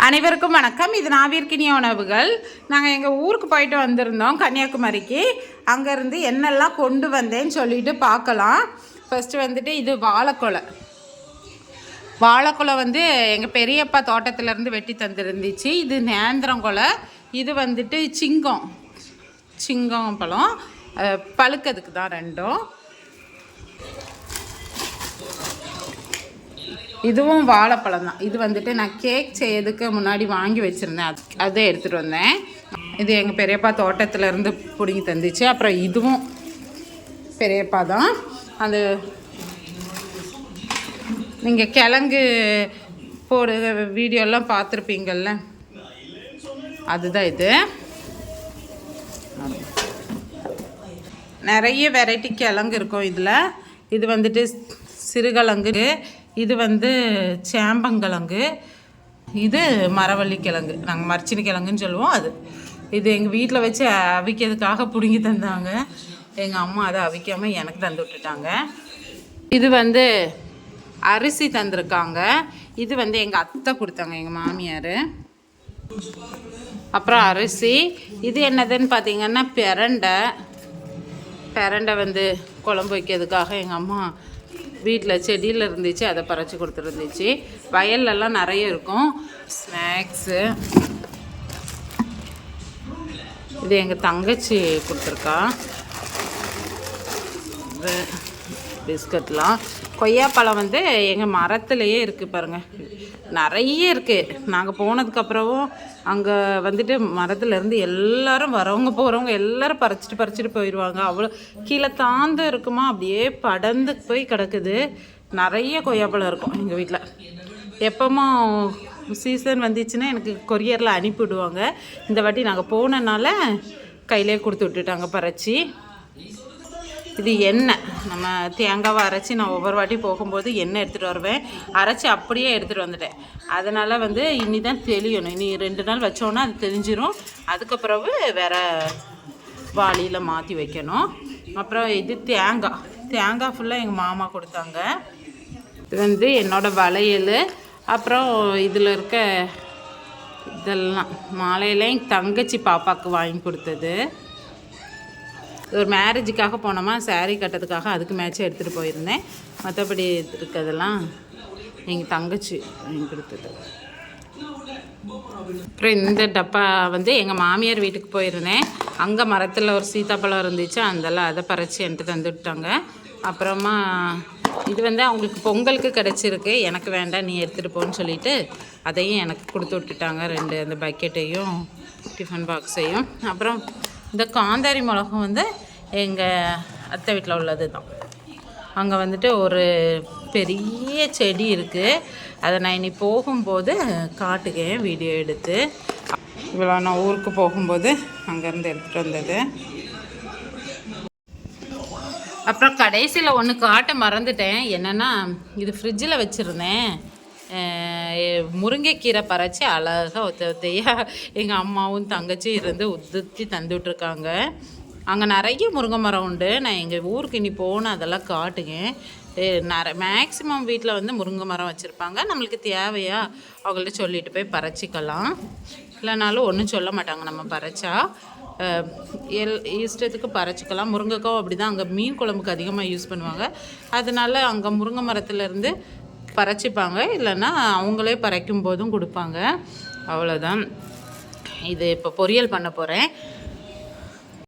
அனைவருக்கும் வணக்கம். இது நாவிற்கினிய உணவுகள். நாங்கள் எங்கள் ஊருக்கு போயிட்டு வந்திருந்தோம் கன்னியாகுமரிக்கு. அங்கேருந்து என்னெல்லாம் கொண்டு வந்தேன்னு சொல்லிட்டு பார்க்கலாம். ஃபஸ்ட்டு வந்துட்டு இது வாழைக்கொலை வாழைக்கொலை வந்து எங்கள் பெரியப்பா தோட்டத்துலேருந்து வெட்டி தந்துருந்துச்சு. இது நேந்திரங்கொலை இது வந்துட்டு சிங்கம். சிங்கம் பழம். அஹ், பழுக்கிறதுக்கு தான் ரெண்டும். இதுவும் வாழைப்பழம் தான். இது வந்துட்டு நான் கேக் செய்யறதுக்கு முன்னாடி வாங்கி வச்சுருந்தேன். அது அதை எடுத்துகிட்டு வந்தேன். இது எங்கள் பெரியப்பா தோட்டத்துலேருந்து பிடுங்கி தந்துச்சு. அப்புறம் இதுவும் பெரியப்பா தான். அது நீங்கள் கிழங்கு போடுற வீடியோலாம் பார்த்துருப்பீங்கள்ல அதுதான் இது. நிறைய வெரைட்டி கிழங்கு இருக்கும் இதில். இது வந்துட்டு சிறுகிழங்கு இது வந்து சேம்பங்கிழங்கு இது மரவள்ளி கிழங்கு நாங்கள் மரச்சினி கிழங்குன்னு சொல்லுவோம் அது. இது எங்கள் வீட்டில் வச்சு அவிக்கிறதுக்காக பிடுங்கி தந்தாங்க. எங்கள் அம்மா அதை அவிக்காமல் எனக்கு தந்து விட்டுட்டாங்க. இது வந்து அரிசி தந்திருக்காங்க. இது வந்து எங்கள் அத்தை கொடுத்தாங்க எங்கள் மாமியார். அப்புறம் அரிசி. இது என்னதுன்னு பார்த்தீங்கன்னா பிரண்டை. பிரண்டை வந்து குழம்பு வைக்கிறதுக்காக எங்கள் அம்மா வீட்டில் செடியில் இருந்துச்சு அதை பறித்து கொடுத்துருந்துச்சு. வயல்லலாம் நிறைய இருக்கும். ஸ்நாக்ஸு இது எங்கள் தங்கச்சி கொடுத்துருக்கா. பிஸ்கட்லாம். கொய்யாப்பழம் வந்து எங்கள் மரத்துலேயே இருக்குது பாருங்கள் நிறைய இருக்குது நாங்கள் போனதுக்கப்புறமும் அங்கே வந்துட்டு மரத்துலேருந்து எல்லாரும் வரவங்க போகிறவங்க எல்லாரும் பறிச்சிட்டு பறிச்சிட்டு போயிடுவாங்க அவ்வளோ கீழே தாந்து இருக்குமா? அப்படியே படந்து போய் கிடக்குது. நிறைய கொய்யாப்பழம் இருக்கும் எங்கள் வீட்டில் எப்போமோ சீசன் வந்துச்சுன்னா எனக்கு கொரியரில் அனுப்பி விடுவாங்க. இந்த வாட்டி நாங்கள் போனனால கையிலே கொடுத்து விட்டுட்டாங்க பறிச்சு. இது எண்ணெய். நம்ம தேங்காவை அரைச்சி நான் ஒவ்வொரு வாட்டி போகும்போது எண்ணெய் எடுத்துகிட்டு வருவேன். அரைச்சி அப்படியே எடுத்துகிட்டு வந்துட்டேன். அதனால் வந்து இனி தான் தெளியணும். இனி ரெண்டு நாள் வச்சோன்னா அது தெளிஞ்சிரும். அதுக்கப்புறவு வேறு வாளியில் மாற்றி வைக்கணும். அப்புறம் இது தேங்காய். தேங்காய் ஃபுல்லாக எங்கள் மாமா கொடுத்தாங்க. இது வந்து என்னோடய வளையல். அப்புறம் இதில் இருக்க இதெல்லாம். மாலையில் என் தங்கச்சி பாப்பாவுக்கு வாங்கி கொடுத்தது. ஒரு மேரேஜுக்காக போனோமா சாரீ கட்டுறதுக்காக அதுக்கு மேட்சாக எடுத்துகிட்டு போயிருந்தேன். மற்றபடி இருக்கிறதெல்லாம் எங்கள் தங்கச்சி வாங்கி கொடுத்தது. அப்புறம் இந்த டப்பா வந்து எங்கள் மாமியார் வீட்டுக்கு போயிருந்தேன். அங்கே மரத்தில் ஒரு சீத்தாப்பழம் இருந்துச்சு அதெல்லாம் அதை பறித்து என்கிட்ட தந்து விட்டாங்க அப்புறமா இது வந்து அவங்களுக்கு பொங்கலுக்கு கிடச்சிருக்கு. எனக்கு வேண்டாம் நீ எடுத்துகிட்டு போன்னு சொல்லிட்டு அதையும் எனக்கு கொடுத்து விட்டுட்டாங்க. ரெண்டு அந்த பக்கெட்டையும் டிஃபன் பாக்ஸையும் அப்புறம் இந்த காந்தாரி மிளகும் வந்து எங்கள் அத்தை வீட்டில் உள்ளது தான் அங்கே வந்துட்டு ஒரு பெரிய செடி இருக்குது அதை நான் இனி போகும்போது காட்டுக்கேன் வீடியோ எடுத்து. இவ்வளோ நான் ஊருக்கு போகும்போது அங்கேருந்து எடுத்துகிட்டு வந்தது. அப்புறம் கடைசியில் ஒன்று காட்ட மறந்துட்டேன். என்னென்னா இது ஃப்ரிட்ஜில் வச்சுருந்தேன். முருங்கைக்கீரை பறித்து அழகாக ஒத்த ஒத்தையாக எங்கள் அம்மாவும் தங்கச்சியும் இருந்து உதுத்தி தந்து விட்ருக்காங்க அங்கே நிறைய முருங்கை மரம் உண்டு. நான் எங்கள் ஊருக்கு இனி போகணும் அதெல்லாம் காட்டுங்க. நிறைய மேக்ஸிமம் வீட்டில் வந்து முருங்கை மரம் வச்சுருப்பாங்க. நம்மளுக்கு தேவையா அவங்கள்ட்ட சொல்லிட்டு போய் பறிச்சிக்கலாம். இல்லைனாலும் ஒன்றும் சொல்ல மாட்டாங்க நம்ம பறிச்சா. எல் இஷ்டத்துக்கு பறிச்சிக்கலாம். முருங்கைக்காவும் அப்படி தான் அங்கே மீன் குழம்புக்கு அதிகமாக யூஸ் பண்ணுவாங்க. அதனால அங்கே முருங்கை மரத்துலேருந்து பறைச்சிப்பாங்க. இல்லைன்னா அவங்களே பறைக்கும் போதும் கொடுப்பாங்க. அவ்வளோதான் இது இப்போ பொரியல் பண்ண போகிறேன்